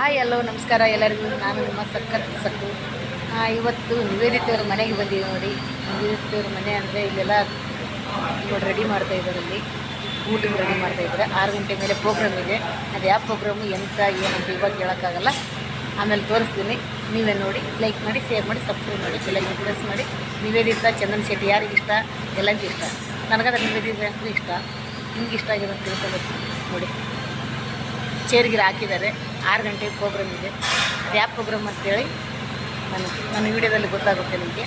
Hi ಎಲ್ಲೋ ನಮಸ್ಕಾರ ಎಲ್ಲರಿಗೂ. ನಾನು ನಿಮ್ಮ ಸಖತ್ ಸಕ್ಕು ಇವತ್ತು ನಿವೇದಿತೆಯವ್ರ ಮನೆಗೆ ಬಂದೀವಿ ನೋಡಿ. ನಿವೇದಿತೆಯವ್ರ ಮನೆ ಅಂದರೆ ಇಲ್ಲೆಲ್ಲ ಇವಾಗ ರೆಡಿ ಮಾಡ್ತಾ ಇದ್ದಾರೆ ಇಲ್ಲಿ ಊಟಕ್ಕೆ ರೆಡಿ ಮಾಡ್ತಾ ಇದ್ದಾರೆ. ಆರು ಗಂಟೆ ಮೇಲೆ ಪ್ರೋಗ್ರಾಮ್ ಇದೆ. ಅದು ಯಾವ ಪ್ರೋಗ್ರಾಮು ಎಂತ ಏನಂತ ಇವಾಗ ಹೇಳೋಕ್ಕಾಗಲ್ಲ. ಆಮೇಲೆ ತೋರಿಸ್ತೀನಿ. ನೀವೇ ನೋಡಿ. ಲೈಕ್ ಮಾಡಿ ಶೇರ್ ಮಾಡಿ ಸಬ್ಸ್ಕ್ರೈಬ್ ಮಾಡಿ ಬೆಲ್ಲೈಕನ್ ಪ್ರೆಸ್ ಮಾಡಿ. ನಿವೇದಿತ, ಚಂದನ್ ಶೆಟ್ಟಿ ಯಾರಿಗೆ ಇಷ್ಟ? ಎಲ್ಲರಿಗೂ ಇಷ್ಟ. ನನಗಾದ್ರೆ ನಿವೇದಿತ ಅಂದರೆ ಇಷ್ಟ? ನಿಮ್ಗೆ ಇಷ್ಟ ಅಂತ ತಿಳ್ಕೊಬೇಕು. ನೋಡಿ. ಚೇರ್ಗಿರ ಹಾಕಿದ್ದಾರೆ. ಆರು ಗಂಟೆಗೆ ಪ್ರೋಗ್ರಾಮ್ ಇದೆ. ಅದು ಯಾವ ಪ್ರೋಗ್ರಾಮ್ ಅಂತೇಳಿ ನಾನು ನನ್ನ ವಿಡಿಯೋದಲ್ಲಿ ಗೊತ್ತಾಗುತ್ತೆ ನಿಮಗೆ.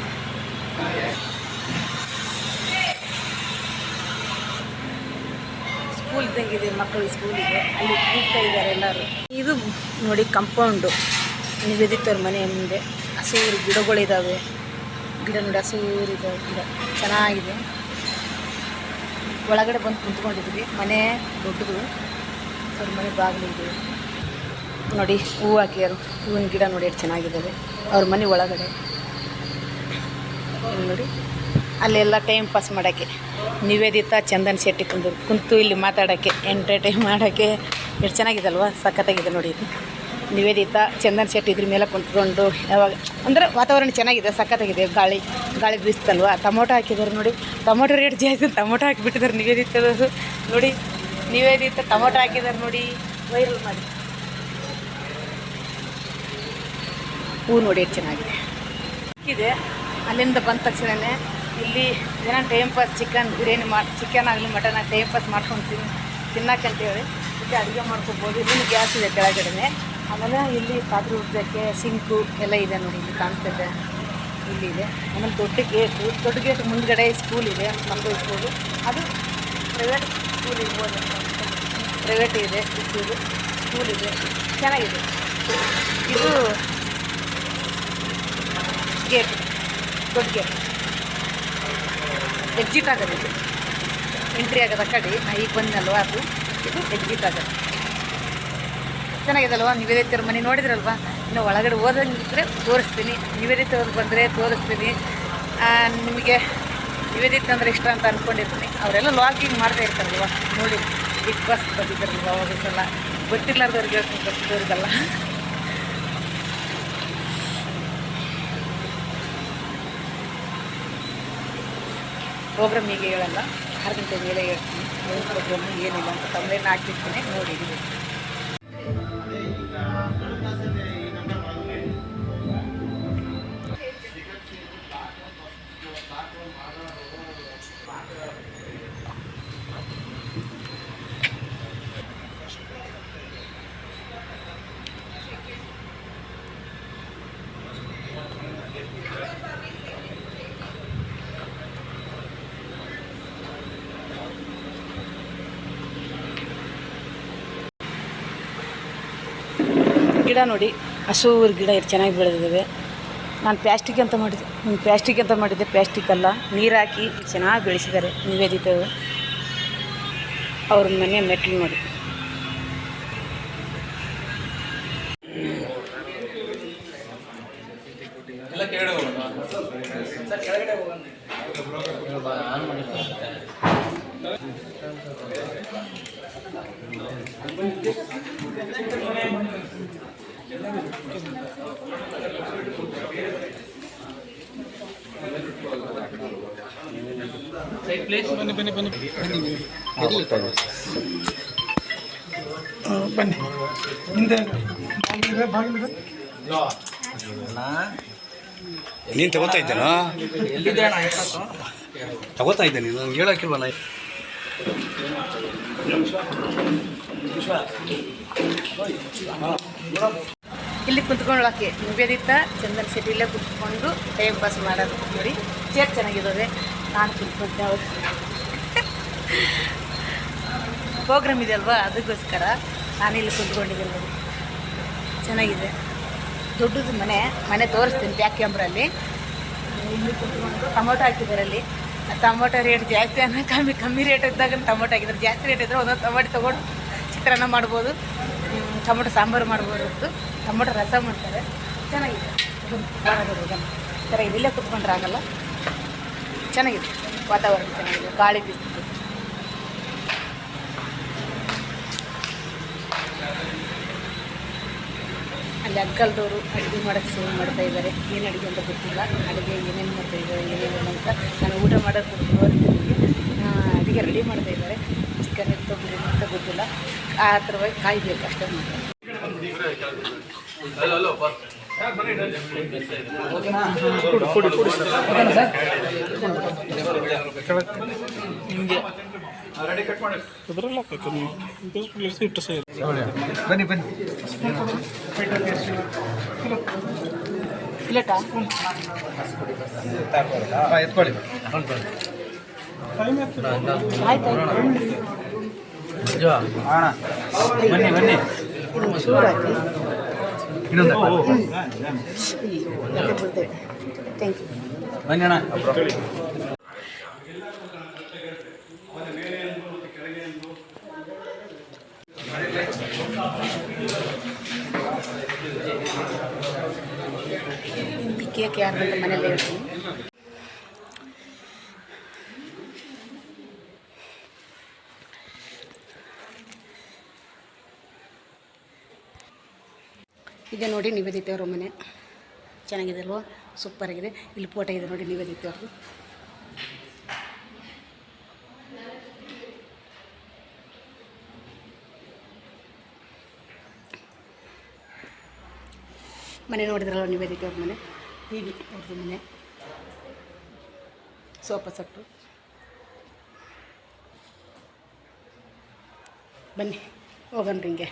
ಸ್ಕೂಲ್ ಇದ್ದಂಗಿದೆ ಮಕ್ಕಳು ಸ್ಕೂಲ್ ಇದೆ. ಅಲ್ಲಿ ಕೂಗ್ತಾ ಇದ್ದಾರೆ ಎಲ್ಲರೂ. ಇದು ನೋಡಿ ಕಂಪೌಂಡು ನಿವೇದಿತವ್ರ ಮನೆ ಮುಂದೆ ಹಸೂರು ಗಿಡಗಳಿದ್ದಾವೆ ಗಿಡ ನೋಡಿ ಹಸೂರಿದ್ದಾವೆ ಗಿಡ. ಚೆನ್ನಾಗಿದೆ. ಒಳಗಡೆ ಬಂದು ಕುಂತ್ಕೊಂಡಿದ್ವಿ. ಮನೆ ದೊಡ್ಡದು. ಅವ್ರ ಮನೆ ಬಾಗಿಲು ಇದೆ. ನೋಡಿ, ಹೂವು ಹಾಕಿಯಾರು ಹೂವಿನ ಗಿಡ ನೋಡಿ ಎಷ್ಟು ಚೆನ್ನಾಗಿದ್ದಾವೆ ಅವ್ರ ಮನೆ ಒಳಗಡೆ. ನೋಡಿ. ಅಲ್ಲೆಲ್ಲ ಟೈಮ್ ಪಾಸ್ ಮಾಡೋಕ್ಕೆ. ನಿವೇದಿತ ಚಂದನ್ ಶೆಟ್ಟಿ ಕುಂದು, ಕುಂತು ಇಲ್ಲಿ ಮಾತಾಡೋಕ್ಕೆ ಎಂಟರ್ಟೈನ್ ಮಾಡೋಕ್ಕೆ. ಎಷ್ಟು ಚೆನ್ನಾಗಿದಲ್ವ? ಸಖತ್ತಾಗಿದೆ ನೋಡಿ ಇದು. ನಿವೇದಿತ, ಚಂದನ್ ಶೆಟ್ಟಿ ಇದ್ರ ಮೇಲೆ ಕುಂತ್ಕೊಂಡು ಯಾವಾಗ, ಅಂದರೆ ವಾತಾವರಣ ಚೆನ್ನಾಗಿದೆ, ಸಖತ್ತಾಗಿದೆ. ಗಾಳಿ ಗಾಳಿ ಬೀಸ್ತಲ್ವ? ಟೊಮೊಟೊ ಹಾಕಿದ್ದಾರೆ ನೋಡಿ. ಟೊಮೊಟೊ ರೇಟ್ ಜಾಸ್ತಿ ಟೊಮೊಟೊ ಹಾಕಿಬಿಟ್ಟಿದ್ದಾರೆ ನಿವೇದಿತ ನೋಡಿ. ನಿವೇದಿತ ಟೊಮೊಟೊ ಹಾಕಿದಾರೆ ನೋಡಿ. ವೈರಲ್ ಮಾಡಿ. ಹೂ ನೋಡಿ ಎಷ್ಟು ಚೆನ್ನಾಗಿದೆ. ಇದೆ. ಅಲ್ಲಿಂದ ಬಂದ ತಕ್ಷಣವೇ ಇಲ್ಲಿ ಏನೋ ಟೈಮ್ ಪಾಸ್ ಚಿಕನ್ ಬಿರಿಯಾನಿ ಮಾಡಿ ಚಿಕನ್ ಆಗಲಿ ಮಟನ್ ಆಗಲಿ ಟೈಮ್ ಪಾಸ್ ಮಾಡ್ಕೊಂಡು ತಿನ್ ತಿನ್ನಕ್ಕಂತೇಳಿ ಇಲ್ಲಿ ಅಡುಗೆ ಮಾಡ್ಕೊಬೋದು. ಇಲ್ಲಿ ಗ್ಯಾಸ್ ಇದೆ ಕೆಳಗಡೆ ಆಮೇಲೆ ಇಲ್ಲಿ ಪಾತ್ರೆ ಉದ್ದಕ್ಕೆ ಸಿಂಕು ಎಲ್ಲ ಇದೆ ನೋಡಿ ಇಲ್ಲಿ ಕಾಣಿಸ್ತದೆ ಇಲ್ಲಿ ಇದೆ. ಆಮೇಲೆ ದೊಡ್ಡ ಗೇಟು ದೊಡ್ಡ ಗೇಟ್ ಮುಂದ್ಗಡೆ ಸ್ಕೂಲ್ ಇದೆ ನಮ್ಮದು ಸ್ಕೂಲು ಅದು ಪ್ರೈವೇಟ್ ಸ್ಕೂಲ್ ಇರ್ಬೋದು. ಪ್ರೈವೇಟ್ ಇದೆ ಇದು ಸ್ಕೂಲ್ ಇದೆ. ಚೆನ್ನಾಗಿದೆ. ಇದು ಗೇಟ್ ದೊಡ್ಡ ಗೇಟ್ ಎಕ್ಸಿಟ್ ಆಗೋದು ಇದು. ಎಂಟ್ರಿ ಆಗದ ಕಡೆ. ಈಗ ಬಂದಲ್ವ ಅದು? ಇದು ಎಕ್ಸಿಟ್ ಆಗೋದು. ಚೆನ್ನಾಗಿದೆ ಅಲ್ವಾ ನಿವೇದಿತರ ಮನೆ ನೋಡಿದ್ರಲ್ವಾ? ಇನ್ನು ಒಳಗಡೆ ಓದಂಗಿದ್ರೆ ತೋರಿಸ್ತೀನಿ. ನಿವೇದಿತವ್ರು ಬಂದರೆ ತೋರಿಸ್ತೀನಿ. ನಿಮಗೆ ನಿವೇದಿತ ಅಂದರೆ ಇಷ್ಟ ಅಂತ ಅಂದ್ಕೊಂಡಿರ್ತೀನಿ ಅವರೆಲ್ಲ ಲಾಗಿಂಗ್ ಮಾಡ್ತಾ ಇರ್ತಾರಲ್ವ? ನೋಡಿ. ಬಿಗ್ ಬಾಸ್ ಬಂದಿದ್ದಾರಲ್ವ ಅವಾಗ ಸಲ ಗೊತ್ತಿರ್ಲಾರ್ದವ್ರಿಗೆ ಗೊತ್ತಿದ್ದವ್ರಿಗಲ್ಲ ಪ್ರೋಗ್ರಾಮ್ ಹೀಗೆ ಹೇಳಲ್ಲ ಆರು ಗಂಟೆ ಮೇಲೆ ಹೇಳ್ತೀನಿ ಪ್ರೋಗ್ರಾಮ್ ಏನಿಲ್ಲ ಅಂತ ತಮ್ಮನೇನ ಹಾಕಿರ್ತೀನಿ ನೋಡಿ. ಗಿಡ ನೋಡಿ ಹಸೂರು ಗಿಡ ಎಷ್ಟು ಚೆನ್ನಾಗಿ ಬೆಳೆದಿದ್ದಾವೆ ನಾನು ಪ್ಲಾಸ್ಟಿಕ್ ಅಂತ ಮಾಡಿದ್ದೆ ನಾನು ಪ್ಲಾಸ್ಟಿಕ್ ಅಂತ ಮಾಡಿದ್ದೆ ಪ್ಲಾಸ್ಟಿಕ್ ಅಲ್ಲ. ನೀರು ಹಾಕಿ ಚೆನ್ನಾಗಿ ಬೆಳೆಸಿದ್ದಾರೆ ನಿವೇದಿತರು ಅವ್ರ ಮನೆ ಮೆಟ್ಲು ನೋಡಿ. ಬನ್ನಿ ಹಿಂದೆ ನೀನು ತಗೋತಾ ಇದ್ದೇನೋ? ತಗೋತಾ ಇದ್ದೆ ನೀನು ನಂಗೆ ಹೇಳೋಕ್ಕಿಲ್ವಲ್ಲ. ಇಲ್ಲಿ ಕುಂತ್ಕೊಂಡು ಹಾಕಿ. ನಿವೇದಿತ ಚಂದನ್ ಶೆಟ್ಟಿ ಇಲ್ಲೇ ಕುತ್ಕೊಂಡು ಟೈಮ್ ಪಾಸ್ ಮಾಡೋದು ನೋಡಿ. ಚೇರ್ ಚೆನ್ನಾಗಿದ್ದಾವೆ. ನಾನು ಕುತ್ಕೊಂಡೆ ಪ್ರೋಗ್ರಾಮ್ ಇದೆ ಅಲ್ವಾ? ಅದಕ್ಕೋಸ್ಕರ ನಾನು ಇಲ್ಲಿ ಕುತ್ಕೊಂಡಿದ್ದೀನಿ ನೋಡಿ. ಚೆನ್ನಾಗಿದೆ. ದೊಡ್ಡದು ಮನೆ. ಮನೆ ತೋರಿಸ್ತೀನಿ ಬ್ಯಾಕ್ ಕ್ಯಾಮ್ರಲ್ಲಿ. ಇಲ್ಲಿ ಕುತ್ಕೊಂಡು ಟೊಮೊಟೊ ಹಾಕಿದ್ದಾರೆ ಅಲ್ಲಿ. ಟೊಮೊಟೊ ರೇಟ್ ಜಾಸ್ತಿ ಅನ್ನೋ ಕಮ್ಮಿ ಕಮ್ಮಿ ರೇಟ್ ಇದ್ದಾಗ ಟೊಮೊಟೊ ಆಗಿದ್ರೆ ಜಾಸ್ತಿ ರೇಟ್ ಇದ್ದರೆ ಒಂದೊಂದು ಟೊಮೊಟೊ ತೊಗೊಂಡು ಚಿತ್ರಾನ್ನ ಮಾಡ್ಬೋದು. ಟೊಮೊಟೊ ಸಾಂಬಾರು ಮಾಡ್ಬೋದು. ಟೊಮೊಟೊ ರಸ ಮಾಡ್ತಾರೆ. ಚೆನ್ನಾಗಿದೆ. ಈ ಥರ ಇಲ್ಲೇ ಕುತ್ಕೊಂಡ್ರೆ ಆಗಲ್ಲ. ಚೆನ್ನಾಗಿದೆ. ವಾತಾವರಣ ಚೆನ್ನಾಗಿದೆ. ಗಾಳಿ ಬೀಸ್ತಿದೆ ಅಲ್ಲಿ ಅಂಕಲ್ದವರು ಅಡುಗೆ ಮಾಡೋಕ್ಕೆ ಶುರು ಮಾಡ್ತಾ ಇದ್ದಾರೆ. ಏನು ಅಡುಗೆ ಅಂತ ಗೊತ್ತಿಲ್ಲ. ಅಡುಗೆ ಏನೇನು ಮಾಡ್ತಾ ಇದ್ದಾರೆ ಏನೇನು ಅಂತ ನಾನು ಊಟ ಮಾಡೋದು ಅಡುಗೆ ರೆಡಿ ಮಾಡ್ತಾ ಇದ್ದಾರೆ. ಚಿಕನ್ ಇರ್ತೋ ಬಿರಿಯಾನಿ ಅಂತ ಗೊತ್ತಿಲ್ಲ. ಆ ಥರವಾಗಿ ಕಾಯಬೇಕು ಅಷ್ಟೇ ಮಾತ್ರ. ಸಹ ಬನ್ನಿ ಬನ್ನಿ. ಎತ್ಕೊಳ್ಳಿ ಅಣ್ಣ ಬನ್ನಿ ಬನ್ನಿ ಇನ್ನೊಂದು ಬನ್ನಿ ಅಣ್ಣ ಕೇಕ್ ಯಾರು ಅಂತ ಮನೇಲಿ ಹೇಳ್ತೀನಿ ಇದೆ ನೋಡಿ ನಿವೇದಿತ ಅವರ ಮನೆ. ಚೆನ್ನಾಗಿದೆ ಅಲ್ವಾ? ಸೂಪರಾಗಿದೆ ಇಲ್ಲಿ ಫೋಟೋ ಇದೆ ನೋಡಿ ನಿವೇದಿತ ಮನೆ ನೋಡಿದ್ರಲ್ಲ ನಿವೇದಿತ ಅವ್ರ ಮನೆ? ಹೀಗೆ ಅವ್ರದ್ದು ಮನೆ. Sofa set. ಬನ್ನಿ ಹೋಗೋಣ ಹಿಂಗೆ